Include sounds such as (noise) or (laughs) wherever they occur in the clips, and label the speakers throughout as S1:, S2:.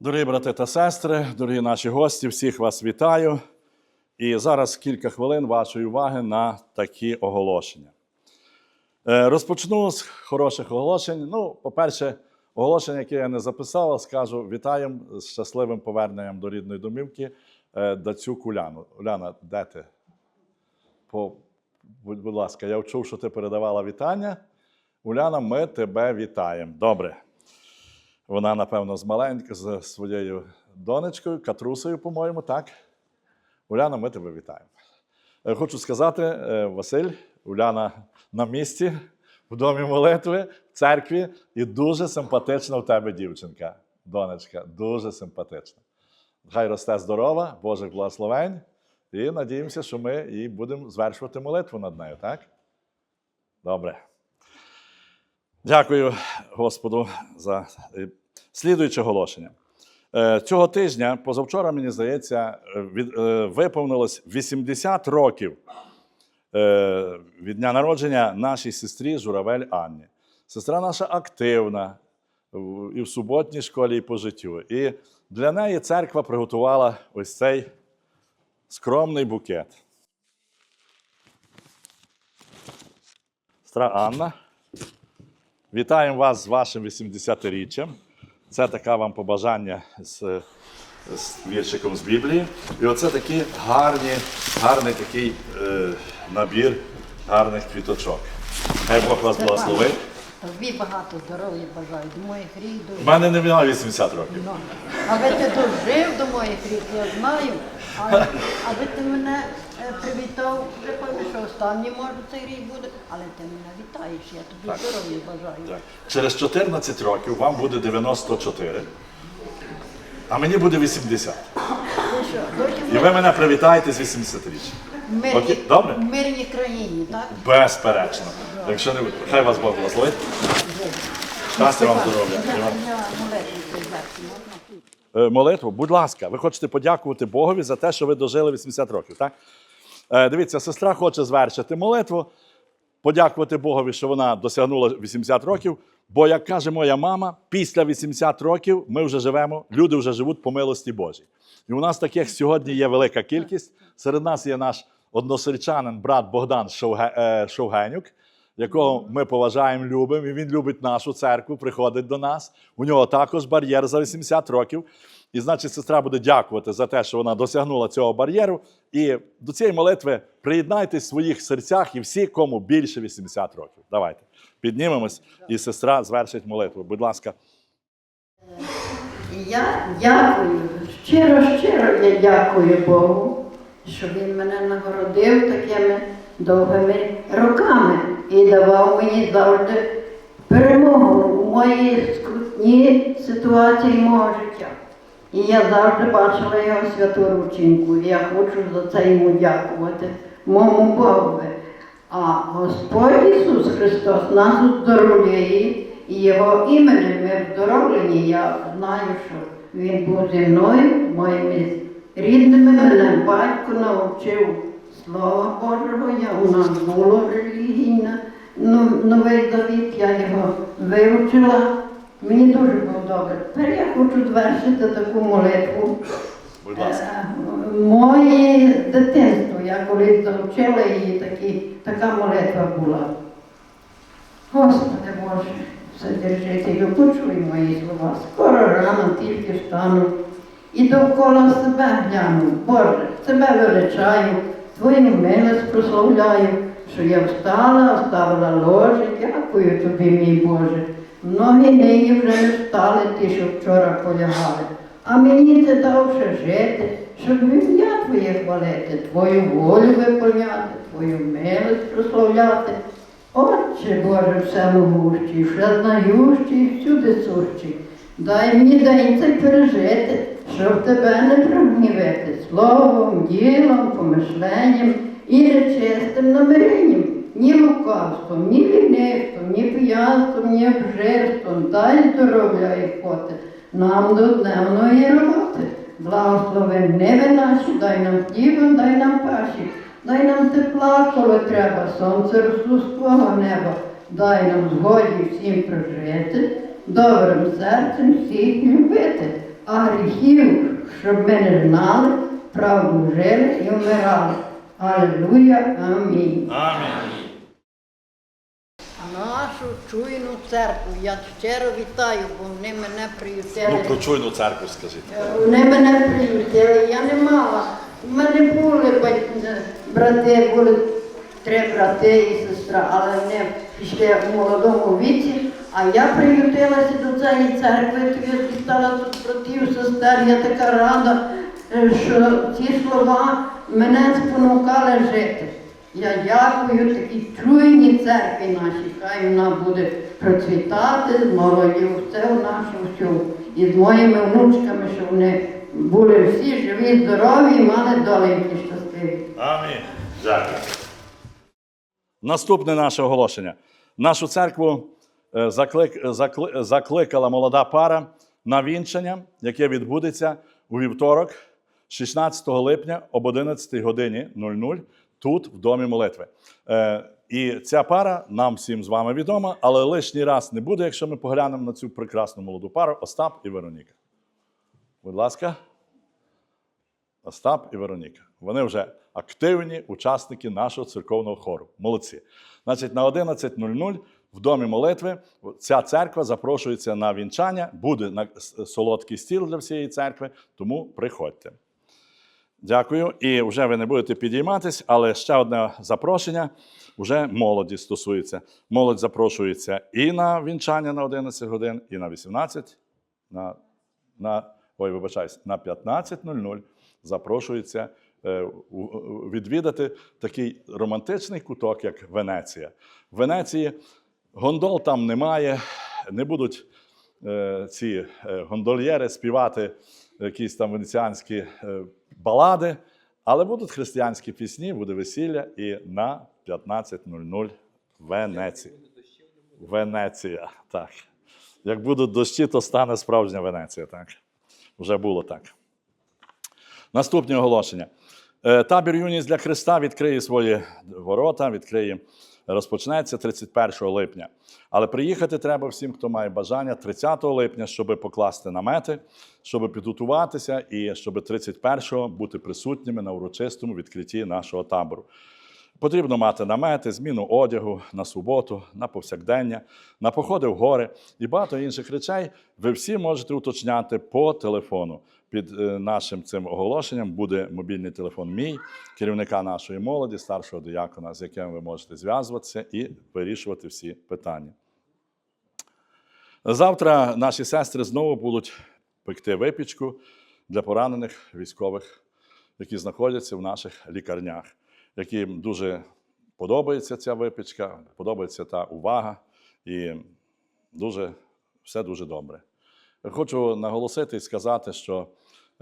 S1: Дорогі брати та сестри, дорогі наші гості, всіх вас вітаю. І зараз кілька хвилин вашої уваги на такі оголошення. Е, Розпочну з хороших оголошень. Ну, по-перше, оголошення, яке я не записав, скажу вітаємо з щасливим поверненням до рідної домівки е, Дацюк Уляну. Уляна, де ти? По, будь ласка, я вчув, що ти передавала вітання. Уляна, ми тебе вітаємо. Добре. Вона, напевно, з маленька, з своєю донечкою, Катрусею, по-моєму, так? Уляна, ми тебе вітаємо. Е, Хочу сказати, е, Василь, Уляна на місці, в домі молитви, в церкві, і дуже симпатична в тебе дівчинка, донечка, дуже симпатична. Хай росте здорова, Божих благословень, і надіємося, що ми і будемо звершувати молитву над нею, так? Добре. Дякую Господу за е, слідуюче оголошення. Е, Цього тижня, позавчора, мені здається, е, виповнилось 80 років від дня народження нашій сестрі Журавель Анні. Сестра наша активна і в суботній школі, і по життю. І для неї церква приготувала ось цей скромний букет. Сестра Анна. Вітаємо вас з вашим 80-річчям. Це таке вам побажання з, з віршиком з Біблії. І оце такі гарні, гарний такий е, набір гарних квіточок. Хай Бог вас благословить.
S2: Тобі багато здоров'я бажаю, до моїх рік
S1: У мене немає 80 років.
S2: Ну, аби ти дожив до моїх рік, я знаю. Аби ти мене привітав, вже певно, що останній може цей рік буде, але ти мене вітаєш, я тобі здоров'я бажаю.
S1: Так. Через 14 років вам буде 94, а мені буде 80.
S2: Ти що, досі
S1: І ви мене привітаєте з 80-річчям.
S2: в мирній,
S1: добре?
S2: в мирній країні, так?
S1: Безперечно. Якщо не хай вас Бог благословить. Щастя вам здоров'я.
S2: Я, я молитву призерці, можна?
S1: Е, молитву. Будь ласка, ви хочете подякувати Богові за те, що ви дожили 80 років. Так? Е, Дивіться, сестра хоче звершити молитву, подякувати Богові, що вона досягнула 80 років. Бо, як каже моя мама, після 80 років ми вже живемо, люди вже живуть по милості Божій. І у нас таких сьогодні є велика кількість. Серед нас є наш односельчанин, брат Богдан е, Шовгенюк, якого ми поважаємо, любимо, і він любить нашу церкву, приходить до нас. У нього також бар'єр за 80 років. І значить, сестра буде дякувати за те, що вона досягнула цього бар'єру. І до цієї молитви приєднайтесь в своїх серцях і всі, кому більше 80 років. Давайте піднімемось, і сестра звершить молитву. Будь ласка.
S2: Я дякую, щиро, щиро я дякую Богу, що Він мене нагородив такими довгими роками і давав мені завжди перемогу у моїй скрутній ситуації мого життя. І я завжди бачила його святу ручинку. І я хочу за це йому дякувати, моєму Богові. А Господь Ісус Христос нас оздоровлює, і Його іменем ми вздоровлені. Я знаю, що Він був зі мною, моїми рідними, мене батько навчив Слова Божого, я у нас було релігійне, ну, новий завіт, я його вивчила. Мені дуже було добре. Тепер я хочу звершити таку молитву.
S1: Будь ласка.
S2: Е, Моє дитинство, я колись завчила її, такі, така молитва була. Господи Боже, Вседержителю, почуй мої слова. Скоро рано тільки встану і довкола себе гляну. Боже, тебе величаю, Твою милость прославляю, що я встала, оставила ложе. Дякую тобі, мій Боже. Многі нині вже не встали ті, що вчора полягали. А мені ти дав ще жити, щоб ім'я Твоє хвалити, Твою волю виповняти, Твою милость прославляти. Отче Боже, всемогущий, всезнаючий, всюди сущий, дай мені день цей пережити, щоб тебе не прогнівити словом, ділом, помишленням і нечистим намиренням, ні лукавством, ні лінивством, ні п'янством, ні обжирством, дай здоров'я і поти нам до дневної роботи. Благослови ниви наші, дай нам хліба, дай нам паші, дай нам тепла, коли треба, сонце росло з неба, дай нам згоді всім прожити, добрим серцем всіх любити. а гріхів, щоб ми не знали, правду жили і вмирали. Аллилуйя, амінь.
S1: Амінь.
S2: Нашу чуйну церкву я щиро вітаю, бо вони мене приютили.
S1: Ну, про чуйну церкву скажіть.
S2: Вони мене приютили, я не мала. У мене були брати, були три брати і сестра, але вони пішли в молодому віці, а я приютилася до цієї церкви, тоді стала тут братів, сестер, я така рада, е, що ці слова мене спонукали жити. Я дякую такій чуйній церкві нашій, хай вона буде процвітати з молоддю, все в нашому всьому. І з моїми внучками, щоб вони були всі живі, здорові і мали доленькі щасливі.
S1: Амінь. Дякую. Наступне наше оголошення. Нашу церкву е, заклик, закли- закликала молода пара на вінчання, яке відбудеться у вівторок, 16 липня об 11 годині 00 тут, в домі молитви. Е, І ця пара нам всім з вами відома, але лишній раз не буде, якщо ми поглянемо на цю прекрасну молоду пару Остап і Вероніка. Будь ласка. Остап і Вероніка. Вони вже активні учасники нашого церковного хору. Молодці. Значить, на 11.00 в домі молитви ця церква запрошується на вінчання. Буде на солодкий стіл для всієї церкви, тому приходьте. Дякую. І вже ви не будете підійматись, але ще одне запрошення вже молоді стосується. Молодь запрошується і на вінчання на 11 годин, і на 18, на, на ой, вибачаюсь, на 15.00 запрошується е, відвідати такий романтичний куток, як Венеція. В Венеції гондол там немає, не будуть е, ці е, гондольєри співати якісь там венеціанські е, балади, але будуть християнські пісні, буде весілля і на 15.00 Венеція. Венеція, так. Як будуть дощі, то стане справжня Венеція, так. Вже було так. Наступні оголошення. Е, Табір Юність для Христа відкриє свої ворота, відкриє, розпочнеться 31 липня. Але приїхати треба всім, хто має бажання 30 липня, щоб покласти намети, щоб підготуватися і щоб 31-го бути присутніми на урочистому відкритті нашого табору. Потрібно мати намети, зміну одягу на суботу, на повсякдення, на походи в гори і багато інших речей. Ви всі можете уточняти по телефону. Під е, нашим цим оголошенням буде мобільний телефон мій, керівника нашої молоді, старшого диякона, з яким ви можете зв'язуватися і вирішувати всі питання. Завтра наші сестри знову будуть пекти випічку для поранених військових, які знаходяться в наших лікарнях, яким дуже подобається ця випічка, подобається та увага, і дуже, все дуже добре. Хочу наголосити і сказати, що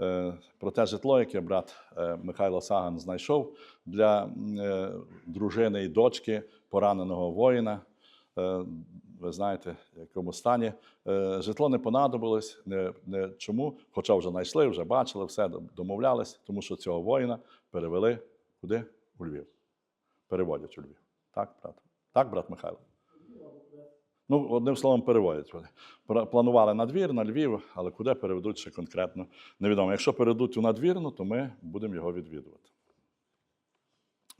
S1: е, про те житло, яке брат е, Михайло Саган знайшов для е, дружини і дочки пораненого воїна. Ви знаєте, в якому стані. Житло не понадобилось. Не, не чому, хоча вже знайшли, вже бачили, все домовлялись, тому що цього воїна перевели куди? У Львів. Переводять у Львів. Так, брат? Так, брат Михайло? Ну, одним словом, переводять вони. Планували надвір на Львів, але куди переведуть ще конкретно невідомо. Якщо перейдуть у надвірну, то ми будемо його відвідувати.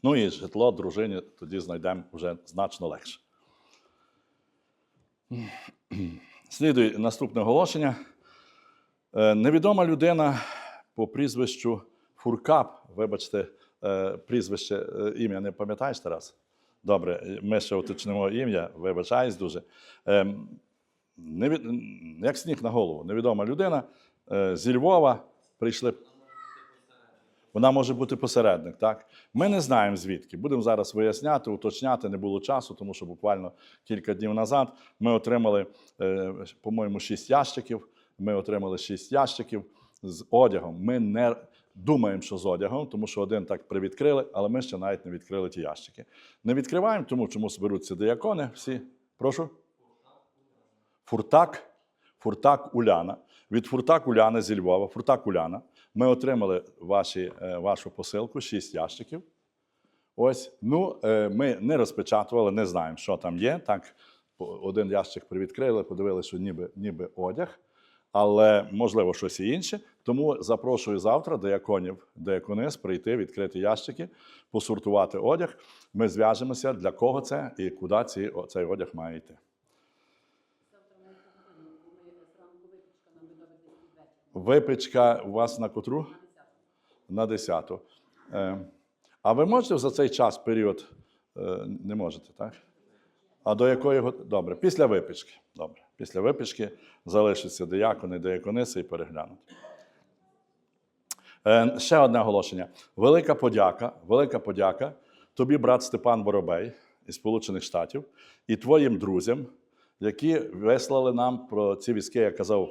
S1: Ну і житло дружині тоді знайдемо вже значно легше. Слідує наступне оголошення. Е, Невідома людина по прізвищу Фуркап, вибачте, прізвище, е, ім'я не пам'ятаєш Тарас? Добре, ми ще уточнимо ім'я, вибачаюсь дуже. Ем. Як сніг на голову, невідома людина е, зі Львова прийшли. Вона може бути посередник, так? Ми не знаємо звідки. Будемо зараз виясняти, уточняти, не було часу, тому що буквально кілька днів назад ми отримали, е, по-моєму, шість ящиків. Ми отримали шість ящиків з одягом. Ми не думаємо, що з одягом, тому що один так привідкрили, але ми ще навіть не відкрили ті ящики. Не відкриваємо, тому чому зберуться диякони всі. Прошу. Фуртак, Фуртак Уляна. Від Фуртак Уляни зі Львова, Фуртак Уляна. Ми отримали ваші, е, вашу посилку, шість ящиків. Ось, ну, е, ми не розпечатували, не знаємо, що там є. Так, один ящик привідкрили, подивилися, що ніби, ніби одяг. Але можливо щось і інше. Тому запрошую завтра деяконів, деяконис прийти, відкрити ящики, посортувати одяг. Ми зв'яжемося, для кого це і куди ці, цей одяг має йти. Випічка у вас на котру? На 10. Е, а ви можете за цей час, період, е, не можете, так? А до якої Добре, після випічки. Добре. Після випічки залишаться диякони, диякониси і переглянуть. Е, ще одне оголошення. Велика подяка, велика подяка тобі, брат Степан Воробей із Сполучених Штатів, і твоїм друзям, які вислали нам про ці візки, я казав,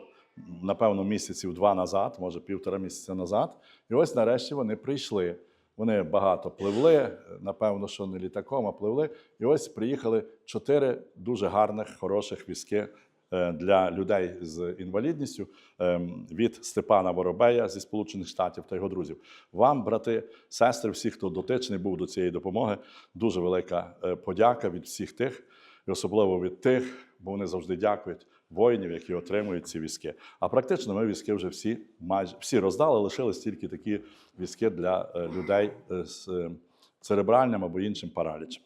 S1: напевно, місяців два назад, може півтора місяця назад. І ось нарешті вони прийшли. Вони багато пливли, напевно, що не літаком, а пливли. І ось приїхали чотири дуже гарних, хороших візки для людей з інвалідністю ем, від Степана Воробея зі Сполучених Штатів та його друзів. Вам, брати, сестри, всі, хто дотичний був до цієї допомоги, дуже велика е, подяка від всіх тих, і особливо від тих, бо вони завжди дякують воїнів, які отримують ці візки. А практично ми візки вже всі майже всі роздали, лишились тільки такі візки для е, людей е, з е, церебральним або іншим паралічем.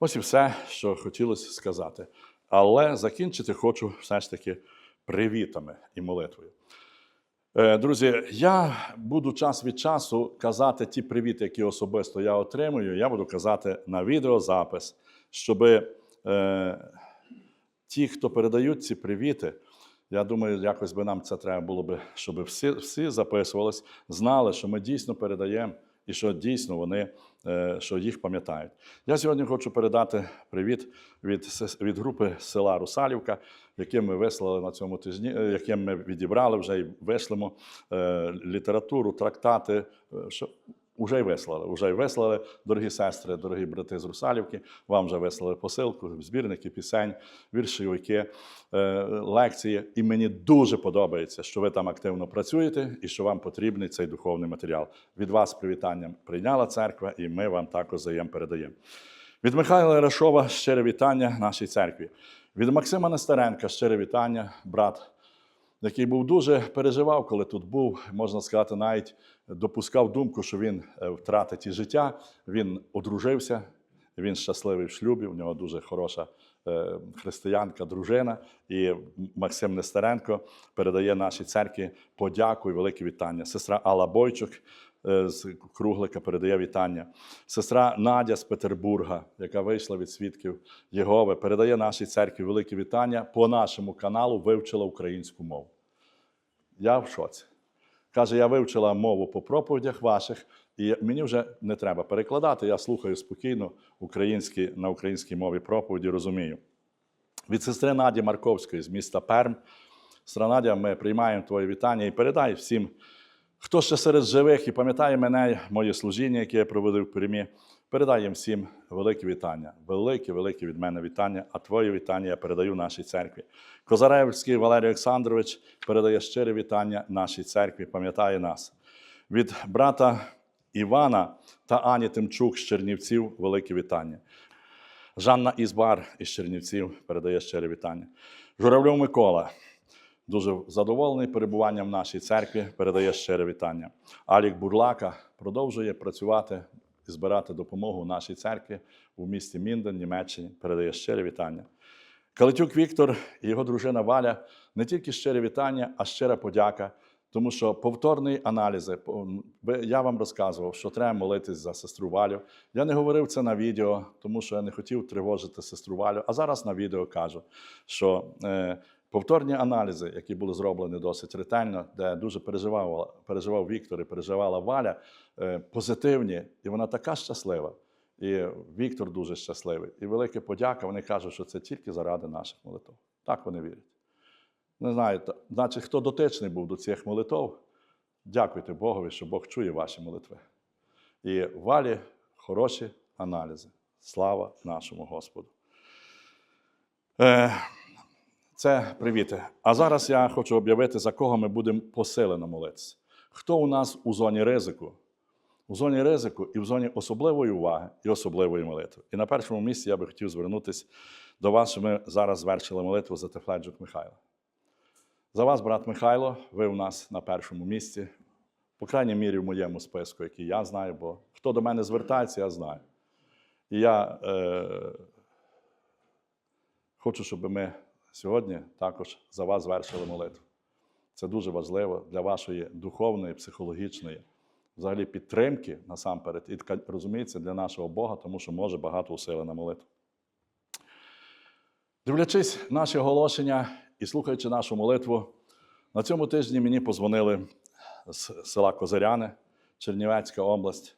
S1: Ось і все, що хотілося сказати. Але закінчити хочу все ж таки привітами і молитвою. Е, Друзі, я буду час від часу казати ті привіти, які особисто я отримую. Я буду казати на відеозапис, щоб е, ті, хто передають ці привіти, я думаю, якось би нам це треба було би, щоб всі, всі записувались, знали, що ми дійсно передаємо і що дійсно вони е, що їх пам'ятають. Я сьогодні хочу передати привіт від, від групи села Русалівка, яким ми вислали на цьому тижні, е, яким ми відібрали вже і вишлемо е, літературу, трактати. Що Уже й вислали, уже й вислали, дорогі сестри, дорогі брати з Русалівки. Вам вже вислали посилку, збірники пісень, віршівки, е, лекції. І мені дуже подобається, що ви там активно працюєте і що вам потрібний цей духовний матеріал. Від вас привітання прийняла церква, і ми вам також заєм передаємо. Від Михайла Рашова щире вітання нашій церкві. Від Максима Нестеренка щире вітання, брат який був дуже переживав, коли тут був, можна сказати, навіть допускав думку, що він е, втратить і життя. Він одружився, він щасливий в шлюбі. У нього дуже хороша е, християнка, дружина. І Максим Нестеренко передає нашій церкві подяку і велике вітання. Сестра Алла Бойчук е, з Круглика передає вітання. Сестра Надя з Петербурга, яка вийшла від свідків Єгови, передає нашій церкві велике вітання. По нашому каналу вивчила українську мову. Я в шоці. Каже, я вивчила мову по проповідях ваших, і мені вже не треба перекладати. Я слухаю спокійно українські, на українській мові проповіді, розумію. Від сестри Наді Марковської з міста Перм. Сестра Надя, ми приймаємо твоє вітання і передай всім, хто ще серед живих і пам'ятає мене, моє служіння, яке я проводив в Пермі. Передай їм всім велике вітання, велике, велике від мене вітання, а твоє вітання я передаю нашій церкві. Козаревський Валерій Олександрович передає щире вітання нашій церкві, пам'ятає нас. Від брата Івана та Ані Тимчук з Чернівців велике вітання. Жанна Ізбар із Чернівців передає щире вітання. Журавльов Микола дуже задоволений перебуванням в нашій церкві, передає щире вітання. Алік Бурлака продовжує працювати і збирати допомогу нашій церкві у місті Мінден, Німеччині, передає щире вітання. Калитюк Віктор і його дружина Валя не тільки щире вітання, а щира подяка. Тому що повторні аналізи, я вам розказував, що треба молитись за сестру Валю. Я не говорив це на відео, тому що я не хотів тривожити сестру Валю. А зараз на відео кажу, що е, повторні аналізи, які були зроблені досить ретельно, де дуже переживав, переживав Віктор і переживала Валя, е, позитивні, і вона така щаслива. І Віктор дуже щасливий. І велика подяка. Вони кажуть, що це тільки заради наших молитв. Так вони вірять. Не знаю, значить, хто дотичний був до цих молитв, дякуйте Богові, що Бог чує ваші молитви. І валі хороші аналізи. Слава нашому Господу. Е, це привіти. А зараз я хочу об'явити, за кого ми будемо посилено молитися. Хто у нас у зоні ризику? У зоні ризику і в зоні особливої уваги і особливої молитви. І на першому місці я би хотів звернутися до вас, що ми зараз звершили молитву за Тефледжук Михайла. За вас, брат Михайло, ви у нас на першому місці, по крайній мірі в моєму списку, який я знаю, бо хто до мене звертається, я знаю. І я е, хочу, щоб ми сьогодні також за вас звершили молитву. Це дуже важливо для вашої духовної, психологічної, взагалі підтримки насамперед, і розуміється, для нашого Бога, тому що може багато усилена молитва. Дивлячись наші оголошення і слухаючи нашу молитву, на цьому тижні мені позвонили з села Козиряне, Чернівецька область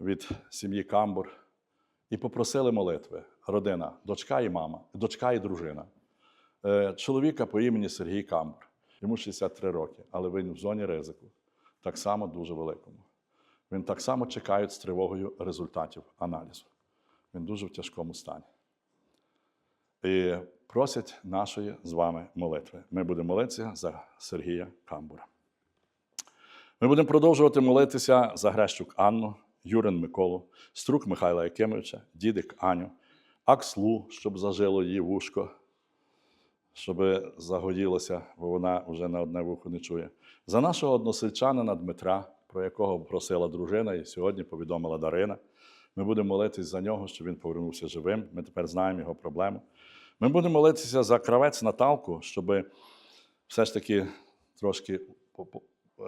S1: від сім'ї Камбур і попросили молитви. Родина, дочка і мама, дочка і дружина. Е, Чоловіка по імені Сергій Камбур. Йому 63 роки, але він в зоні ризику, так само дуже великому. Він так само чекає з тривогою результатів аналізу. Він дуже в тяжкому стані. І просять нашої з вами молитви. Ми будемо молитися за Сергія Камбура. Ми будемо продовжувати молитися за Грещук Анну, Юрин Миколу, Струк Михайла Якимовича, Дідик Аню, Акслу, щоб зажило її вушко, щоб загоділося, бо вона вже на одне вухо не чує. За нашого односельчанина Дмитра, про якого просила дружина, і сьогодні повідомила Дарина. Ми будемо молитись за нього, щоб він повернувся живим. Ми тепер знаємо його проблему. Ми будемо молитися за кравець Наталку, щоб все ж таки трошки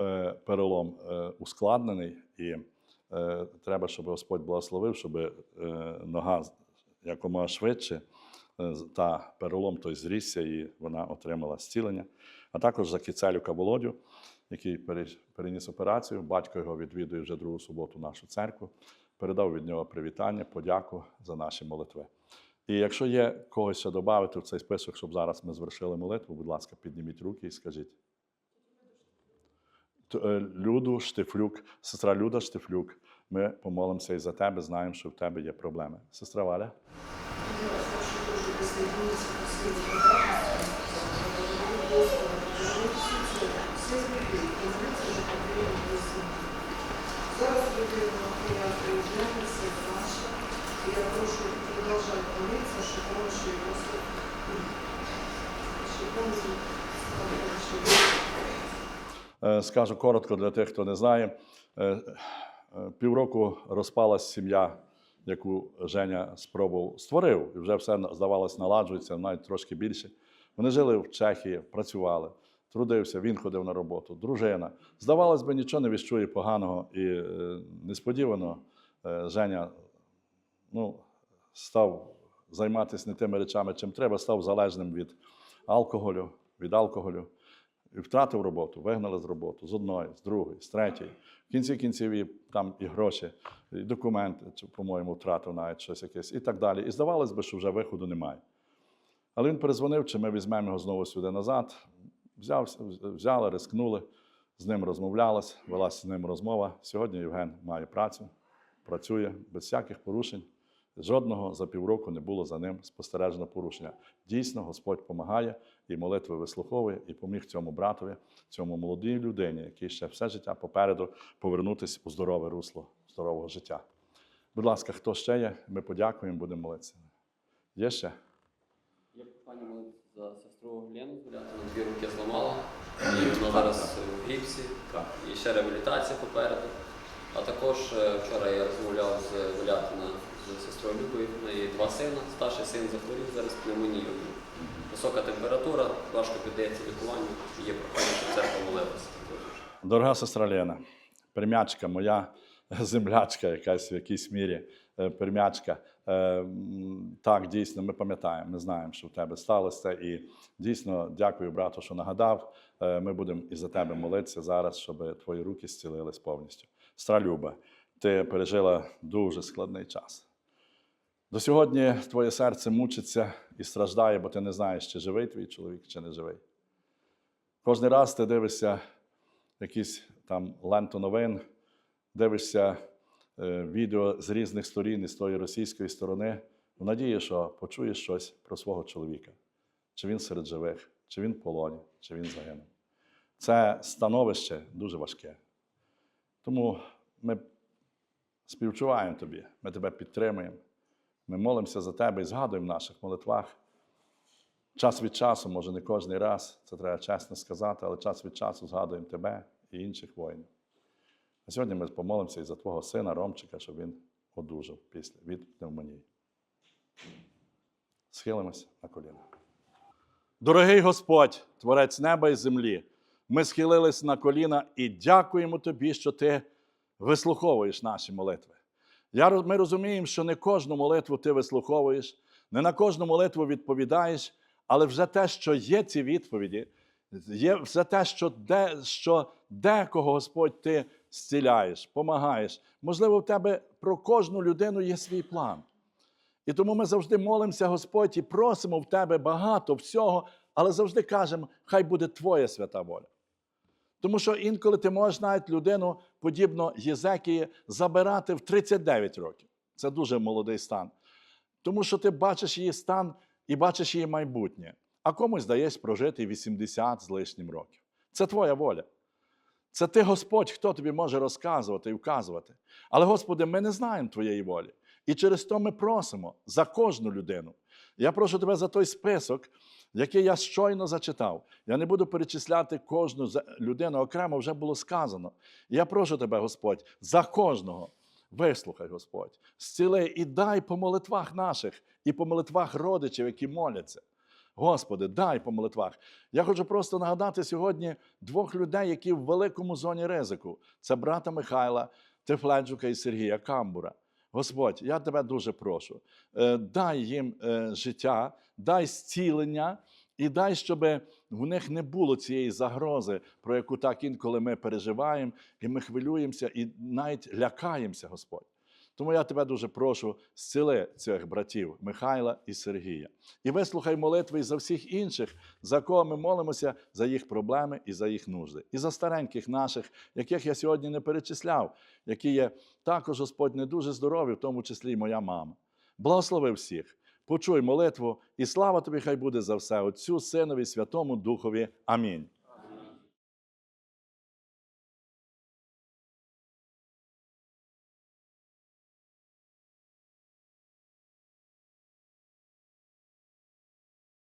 S1: е, перелом е, ускладнений, і е, треба, щоб Господь благословив, щоб нога якомога швидше та перелом той зрісся, і вона отримала зцілення. А також за Кіцелюка Володю, який переніс операцію. Батько його відвідує вже другу суботу нашу церкву. Передав від нього привітання, подяку за наші молитви. І якщо є когось ще додати в цей список, щоб зараз ми звершили молитву, будь ласка, підніміть руки і скажіть. Е, Люду Штифлюк, сестра Люда Штифлюк, ми помолимося і за тебе, знаємо, що в тебе є проблеми. Сестра Валя. Скажу коротко для тих, хто не знає. Е, е, Півроку розпалась сім'я, яку Женя спробував створив, і вже все здавалось, наладжується, навіть трошки більше. Вони жили в Чехії, працювали, трудився, він ходив на роботу, дружина. Здавалось би, нічого не віщує поганого, і е, несподівано е, Женя ну, став займатися не тими речами, чим треба, став залежним від алкоголю, від алкоголю. І втратив роботу, вигнали з роботи з одної, з другої, з третьої. В кінці кінців і там і гроші, і документи, по-моєму, втратив навіть щось якесь, і так далі. І здавалось би, що вже виходу немає. Але він перезвонив, чи ми візьмемо його знову сюди назад. Взявся, взяли, рискнули, з ним розмовлялась, велася з ним розмова. Сьогодні Євген має працю, працює без всяких порушень. Жодного за півроку не було за ним спостережено порушення. Дійсно, Господь допомагає і молитви вислуховує, і поміг цьому братові, цьому молодій людині, який ще все життя попереду повернутися у здорове русло здорового життя. Будь ласка, хто ще є? Ми подякуємо, будемо молитися. Є ще?
S3: Я пані молитися за сестру Лену вона дві руки зламала, і вона зараз в гіпсі, і ще реабілітація попереду. А також е, вчора я розмовляв з Валятина з сестрою Любою, в неї два сина. Старший син захворів зараз пневмонією. Висока температура, важко піддається лікуванню, є прохання, щоб церква молилася.
S1: Дорога сестра Лена, пермячка, моя (laughs) землячка, якась в якійсь мірі е, пермячка. Е, Так, дійсно, ми пам'ятаємо, ми знаємо, що в тебе сталося. І дійсно дякую, брату, що нагадав. Е, Ми будемо і за тебе молитися зараз, щоб твої руки зцілились повністю. Люба, ти пережила дуже складний час. До сьогодні твоє серце мучиться і страждає, бо ти не знаєш, чи живий твій чоловік, чи не живий. Кожен раз ти дивишся якісь там ленту новин, дивишся е, відео з різних сторін, і з тої російської сторони, в надії, що почуєш щось про свого чоловіка. Чи він серед живих, чи він в полоні, чи він загинув. Це становище дуже важке. Тому ми співчуваємо тобі, ми тебе підтримуємо. Ми молимося за тебе і згадуємо в наших молитвах. Час від часу, може, не кожен раз, це треба чесно сказати, але час від часу згадуємо тебе і інших воїнів. А сьогодні ми помолимося і за твого сина Ромчика, щоб він одужав після від пневмонії. Схилимося на коліна. Дорогий Господь, Творець неба і землі, ми схилились на коліна і дякуємо Тобі, що Ти вислуховуєш наші молитви. Ми розуміємо, що не кожну молитву ти вислуховуєш, не на кожну молитву відповідаєш, але вже те, що є ці відповіді, є все те, що, де, що декого Господь ти зціляєш, помагаєш. Можливо, в тебе про кожну людину є свій план. І тому ми завжди молимося, Господь, і просимо в Тебе багато всього, але завжди кажемо, хай буде Твоя свята воля. Тому що інколи ти можеш навіть людину, подібно Єзекії, забирати в 39 років. Це дуже молодий стан. Тому що ти бачиш її стан і бачиш її майбутнє. А комусь даєш прожити 80 з лишнім років. Це твоя воля. Це ти, Господь, хто тобі може розказувати і вказувати. Але, Господи, ми не знаємо Твоєї волі. І через то ми просимо за кожну людину. Я прошу тебе за той список, який я щойно зачитав. Я не буду перечисляти кожну людину окремо, вже було сказано. Я прошу тебе, Господь, за кожного. Вислухай, Господь, зціли і дай по молитвах наших і по молитвах родичів, які моляться. Господи, дай по молитвах. Я хочу просто нагадати сьогодні двох людей, які в великому зоні ризику. Це брата Михайла Тефледжука і Сергія Камбура. Господь, я тебе дуже прошу, е, дай їм е, життя, дай зцілення і дай, щоб в них не було цієї загрози, про яку так інколи ми переживаємо, і ми хвилюємося, і навіть лякаємося, Господь. Тому я тебе дуже прошу, зціли цих братів Михайла і Сергія. І вислухай молитви і за всіх інших, за кого ми молимося, за їх проблеми і за їх нужди. І за стареньких наших, яких я сьогодні не перечисляв, які є також, Господь, не дуже здорові, в тому числі і моя мама. Благослови всіх. Почуй молитву, і слава тобі, хай буде за все, Отцю, Синові, Святому Духові. Амінь.